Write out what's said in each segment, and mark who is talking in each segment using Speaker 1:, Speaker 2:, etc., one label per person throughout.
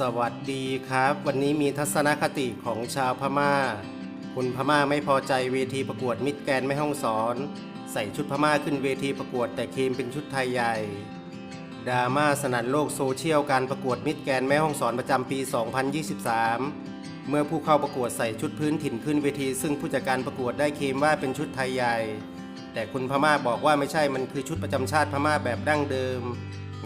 Speaker 1: สวัสดีครับ วันนี้มีทัศนคติของชาวพม่าคุณพม่าไม่พอใจเวทีประกวดมิตรแกนด์แม่ห้องสอน ใส่ชุดพม่าขึ้นเวทีประกวดแต่เคมเป็นชุดไทยใหญ่ดราม่าสนั่นโลกโซเชียลการประกวดมิตรแกนแม่ห้องสอนประจำปี 2023 เมื่อผู้เข้าประกวดใส่ชุดพื้นถิ่นขึ้นเวที ซึ่งผู้จัดการประกวดได้เคมว่าเป็นชุดไทยใหญ่ แต่คุณพม่าบอกว่าไม่ใช่มันคือชุดประจำชาติพม่าแบบดั้งเดิม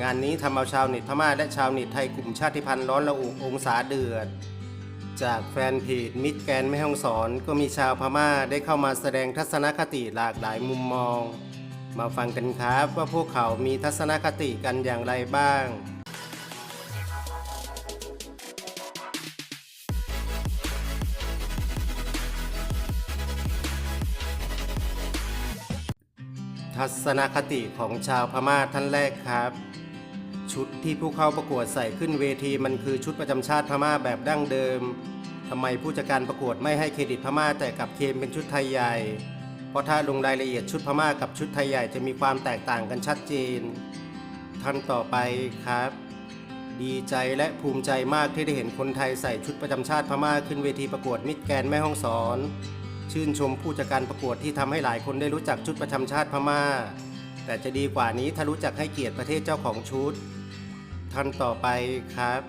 Speaker 1: งานนี้ทำเอาชาวเน็ตพม่าและชาวเน็ตไทยกลุ่มชาติพันธุ์ร้อนระอุองศาเดือด จากแฟนเพจมิตรแกนแม่ฮ่องสอนก็มีชาวพม่าได้เข้ามาแสดงทัศนคติหลากหลายมุมมอง มาฟังกันครับว่าพวกเขามีทัศนคติกันอย่างไรบ้างทัศนคติของชาวพม่าท่านแรกครับ ชุดที่ผู้เข้าประกวดใส่ขึ้นเวทีมันคือชุดประจำชาติพม่าแบบดั้งเดิมทำไมผู้จัดการประกวดไม่ให้เครดิตพม่าแต่กับเคมเป็นชุดไทยใหญ่ เพราะถ้าลงรายละเอียดชุดพม่ากับชุดไทยใหญ่จะมีความแตกต่างกันชัดเจนท่านต่อไปครับ ดีใจและภูมิใจมากที่ได้เห็นคนไทยใส่ชุดประจำชาติพม่าขึ้นเวทีประกวดมิตรแกนแม่ฮ่องสอน ชื่นชมผู้จัดการประกวดที่ทำให้หลายคนได้รู้จักชุดประจำชาติพม่า แต่จะดีกว่านี้ถ้ารู้จักให้เกียรติประเทศเจ้าของชุด ท่านต่อไปครับ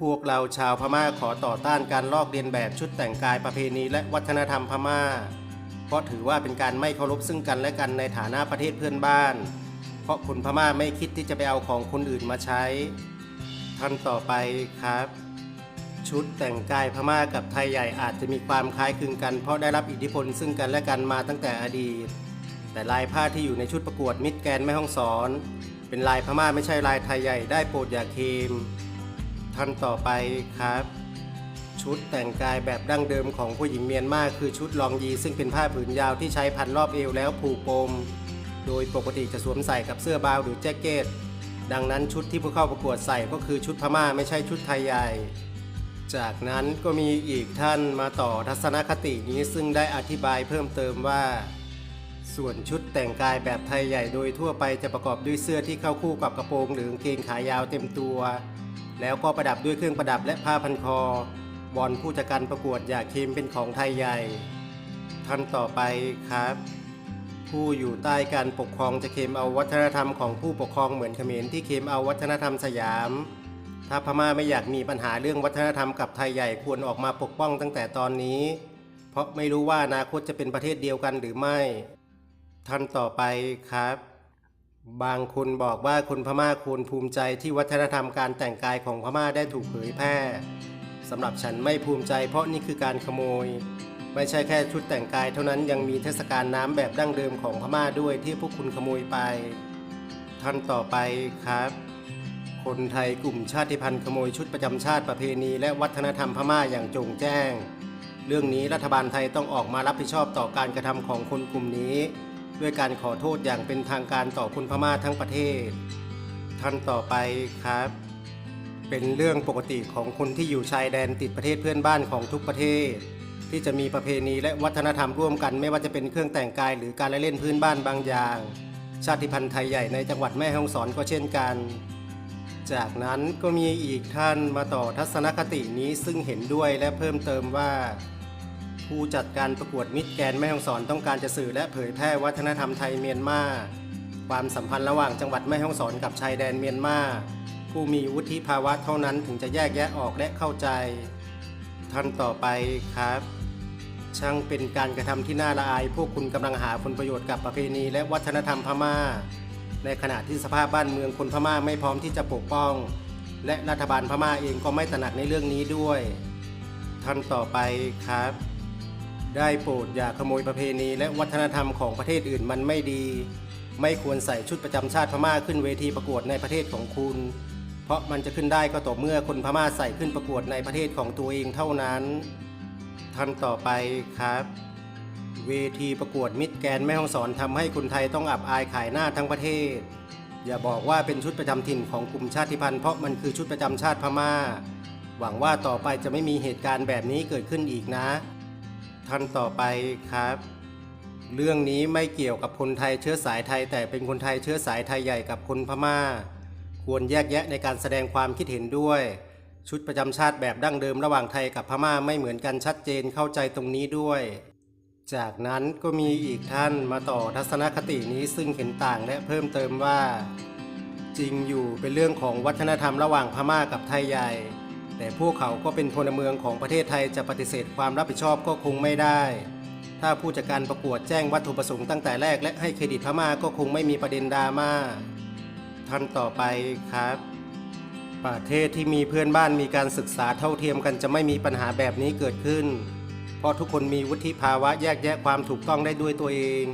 Speaker 1: พวกเราชาวพม่าขอต่อต้านการลอกเลียนแบบชุดแต่งกายประเพณีและวัฒนธรรมพม่า เพราะถือว่าเป็นการไม่เคารพซึ่งกันและกันในฐานะประเทศเพื่อนบ้าน เพราะคนพม่าไม่คิดที่จะไปเอาของคนอื่นมาใช้ ท่านต่อไปครับ ชุดแต่งกายพม่ากับไทยใหญ่อาจจะมีความคล้ายคลึงกัน เพราะได้รับอิทธิพลซึ่งกันและกันมาตั้งแต่อดีต แต่ลายผ้าที่อยู่ในชุดประกวดมิตรแกนแม่ฮ่องสอน เป็นลายพม่าไม่ใช่ลายไทยใหญ่ได้โปรดอย่าเคมท่านต่อไปครับ ชุดแต่งกายแบบดั้งเดิมของผู้หญิงเมียนมาคือชุดลองยี ซึ่งเป็นผ้าผืนยาวที่ใช้พันรอบเอวแล้วผูกปม โดยปกติจะสวมใส่กับเสื้อบาวหรือแจ็คเก็ตดังนั้นชุดที่ผู้เข้าประกวดใส่ก็คือชุดพม่าไม่ใช่ชุดไทยใหญ่ จากนั้นก็มีอีกท่านมาต่อทัศนคตินี้ซึ่งได้อธิบายเพิ่มเติมว่า ส่วนชุดแต่งกายแบบไทยใหญ่โดยทั่วไปจะประกอบด้วยเสื้อที่เข้าคู่กับกระโปรงหรือกางเกงขายาวเต็มตัว แล้วก็ประดับด้วยเครื่องประดับและผ้าพันคอวอนผู้จัดการประกวดอย่าเคลมเป็นของไทยใหญ่ท่านต่อไปครับ ผู้อยู่ใต้การปกครองจะเคมเอาวัฒนธรรมของผู้ปกครองเหมือนเขมรที่เคมเอาวัฒนธรรมสยาม ถ้าพม่าไม่อยากมีปัญหาเรื่องวัฒนธรรมกับไทยใหญ่ควรออกมาปกป้องตั้งแต่ตอนนี้ เพราะไม่รู้ว่าอนาคตจะเป็นประเทศเดียวกันหรือไม่ ท่านต่อไปครับ บางคนบอกว่าคนพม่าควรภูมิใจที่วัฒนธรรมการแต่งกายของพม่าได้ถูกเผยแพร่สำหรับฉันไม่ภูมิใจเพราะนี่คือการขโมย ไม่ใช่แค่ชุดแต่งกายเท่านั้นยังมีเทศกาลน้ำแบบดั้งเดิมของพม่าด้วยที่พวกคุณขโมยไป ท่านต่อไปครับ คนไทยกลุ่มชาติพันธุ์ขโมยชุดประจำชาติประเพณีและวัฒนธรรมพม่าอย่างจงแจ้ง เรื่องนี้รัฐบาลไทยต้องออกมารับผิดชอบต่อการกระทำของคนกลุ่มนี้ ด้วยการขอโทษอย่างเป็นทางการต่อคนพม่าทั้งประเทศ ท่านต่อไปครับ เป็นเรื่องปกติของคนที่อยู่ชายแดนติดประเทศเพื่อนบ้านของทุกประเทศ ที่จะมีประเพณีและวัฒนธรรมร่วมกัน ไม่ว่าจะเป็นเครื่องแต่งกายหรือการละเล่นพื้นบ้านบางอย่าง ชาติพันธุ์ไทยใหญ่ในจังหวัดแม่ฮ่องสอนก็เช่นกัน จากนั้นก็มีอีกท่านมาต่อทัศนคตินี้ซึ่งเห็นด้วยและเพิ่มเติมว่า ผู้จัดการประกวดมิตรแกนแม่ฮ่องสอนต้องการจะสื่อและเผยแพร่วัฒนธรรมไทยเมียนมาความสัมพันธ์ระหว่างจังหวัดแม่ฮ่องสอนกับชายแดนเมียนมาผู้มีวุฒิภาวะเท่านั้นถึงจะแยกแยะออกและเข้าใจท่านต่อไปครับ ช่างเป็นการกระทำที่น่าละอาย พวกคุณกำลังหาผลประโยชน์กับประเพณีและวัฒนธรรมพม่า ในขณะที่สภาพบ้านเมืองคนพม่าไม่พร้อมที่จะปกป้อง และรัฐบาลพม่าเองก็ไม่ตระหนักในเรื่องนี้ด้วย ท่านต่อไปครับ ได้โปรดอย่าขโมยประเพณี และวัฒนธรรมของประเทศอื่นมันไม่ดี ไม่ควรใส่ชุดประจำชาติพม่าขึ้นเวทีประกวดในประเทศของคุณ เพราะมันจะขึ้นได้ก็ต่อเมื่อคนพม่าใส่ขึ้นประกวดในประเทศของตัวเองเท่านั้นท่านต่อไปครับ เวทีประกวดมิตรแกนแม่ฮ่องสอนทำให้คนไทยต้องอับอายขายหน้าทั้งประเทศ อย่าบอกว่าเป็นชุดประจำถิ่นของกลุ่มชาติพันธุ์เพราะมันคือชุดประจำชาติพม่า หวังว่าต่อไปจะไม่มีเหตุการณ์แบบนี้เกิดขึ้นอีกนะ ท่านต่อไปครับ เรื่องนี้ไม่เกี่ยวกับคนไทยเชื้อสายไทย แต่เป็นคนไทยเชื้อสายไทยใหญ่กับคนพม่า ควรแยกแยะในการแสดงความคิดเห็นด้วย ชุดประจำชาติแบบดั้งเดิมระหว่างไทยกับพม่าไม่เหมือนกันชัดเจนเข้าใจตรงนี้ด้วย จากนั้นก็มีอีกท่านมาต่อทัศนคตินี้ซึ่งเห็นต่างและเพิ่มเติมว่า จริงอยู่เป็นเรื่องของวัฒนธรรมระหว่างพม่ากับไทยใหญ่ แต่พวกเขาก็เป็นพลเมืองของประเทศไทยจะปฏิเสธความรับผิดชอบก็คงไม่ได้ ถ้าผู้จัดการประกวดแจ้งวัตถุประสงค์ตั้งแต่แรกและให้เครดิตพม่าก็คงไม่มีประเด็นดราม่าท่านต่อไปครับ ประเทศที่มีเพื่อนบ้านมีการศึกษาเท่าเทียมกันจะไม่มีปัญหาแบบนี้เกิดขึ้น เพราะทุกคนมีวุฒิภาวะแยกแยะความถูกต้องได้ด้วยตัวเอง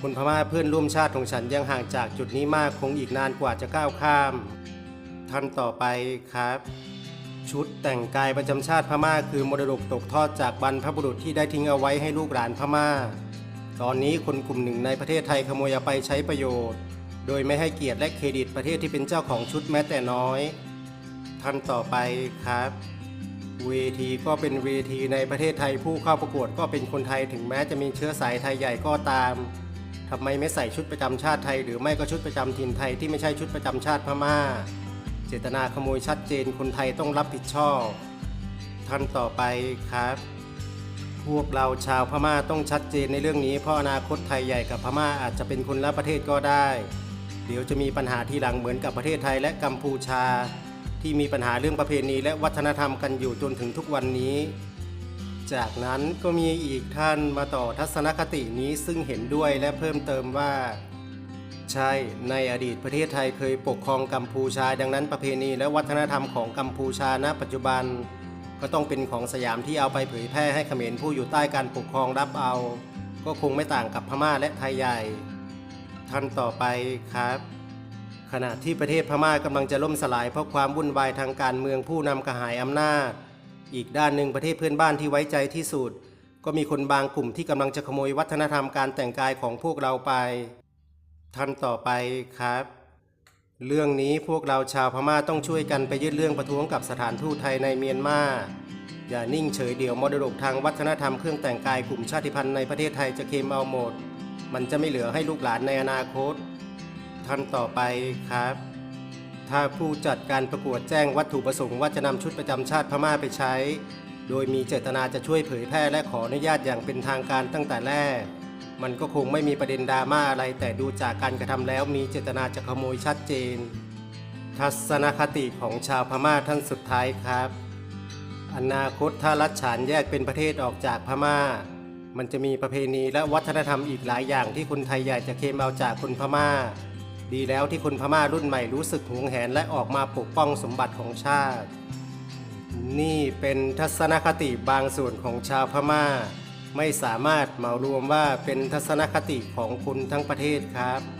Speaker 1: คนพม่าเพื่อนร่วมชาติของฉันยังห่างจากจุดนี้มากคงอีกนานกว่าจะก้าวข้าม ท่านต่อไปครับ ชุดแต่งกายประจำชาติพม่าคือมรดกตกทอดจากบรรพบุรุษที่ได้ทิ้งเอาไว้ให้ลูกหลานพม่า ตอนนี้คนกลุ่มหนึ่งในประเทศไทยขโมยไปใช้ประโยชน์ โดยไม่ให้เกียรติและเครดิตประเทศที่เป็นเจ้าของชุดแม้แต่น้อยท่านต่อไปครับ เวทีก็เป็นเวทีในประเทศไทยผู้เข้าประกวดก็เป็นคนไทยถึงแม้จะมีเชื้อสายไทยใหญ่ก็ตามทำไมไม่ใส่ชุดประจำชาติไทย หรือไม่ก็ชุดประจำถิ่นไทยที่ไม่ใช่ชุดประจำชาติพม่า เจตนาขโมยชัดเจนคนไทยต้องรับผิดชอบท่านต่อไปครับ พวกเราชาวพม่าต้องชัดเจนในเรื่องนี้ เพราะอนาคตไทยใหญ่กับพม่าอาจจะเป็นคนละประเทศก็ได้ เดี๋ยวจะมีปัญหาทีหลังเหมือนกับประเทศไทยและกัมพูชา ที่มีปัญหาเรื่องประเพณีและวัฒนธรรมกันอยู่จนถึงทุกวันนี้ จากนั้นก็มีอีกท่านมาต่อทัศนคตินี้ซึ่งเห็นด้วยและเพิ่มเติมว่า ใช่ ในอดีตประเทศไทยเคยปกครองกัมพูชา ดังนั้นประเพณีและวัฒนธรรมของกัมพูชาณปัจจุบัน ก็ต้องเป็นของสยามที่เอาไปเผยแพร่ให้เขมรผู้อยู่ใต้การปกครองรับเอา ก็คงไม่ต่างกับพม่าและไทยใหญ่ ท่านต่อไปครับ ขณะที่ประเทศพม่ากำลังจะล่มสลายเพราะความวุ่นวายทางการเมืองผู้นำกระหายอำนาจ อีกด้านหนึ่งประเทศเพื่อนบ้านที่ไว้ใจที่สุด ก็มีคนบางกลุ่มที่กำลังจะขโมยวัฒนธรรมการแต่งกายของพวกเราไป ท่านต่อไปครับ เรื่องนี้พวกเราชาวพม่าต้องช่วยกันไปยื่นเรื่องประท้วงกับสถานทูตไทยในเมียนมา อย่านิ่งเฉยเดี่ยวมรดกทางวัฒนธรรมเครื่องแต่งกายกลุ่มชาติพันธุ์ในประเทศไทยจะเคลมเอาหมด มันจะไม่เหลือให้ลูกหลานในอนาคต ท่านต่อไปครับ ถ้าผู้จัดการประกวดแจ้งวัตถุประสงค์ว่าจะนำชุดประจำชาติพม่าไปใช้ โดยมีเจตนาจะช่วยเผยแพร่และขออนุญาตอย่างเป็นทางการตั้งแต่แรก มันก็คงไม่มีประเด็นดราม่าอะไร แต่ดูจากการกระทำแล้วมีเจตนาจะขโมยชัดเจน ทัศนคติของชาวพม่าท่านสุดท้ายครับ อนาคตถ้ารัฐฉานแยกเป็นประเทศออกจากพม่า มันจะมีประเพณีและวัฒนธรรมอีกหลายอย่างที่คนไทยอยากจะเคมเอาจากคนพม่า ดีแล้วที่คนพม่ารุ่นใหม่รู้สึกหวงแหนและออกมาปกป้องสมบัติของชาติ นี่เป็นทัศนคติบางส่วนของชาวพม่า ไม่สามารถเหมารวมว่าเป็นทัศนคติของคนทั้งประเทศครับ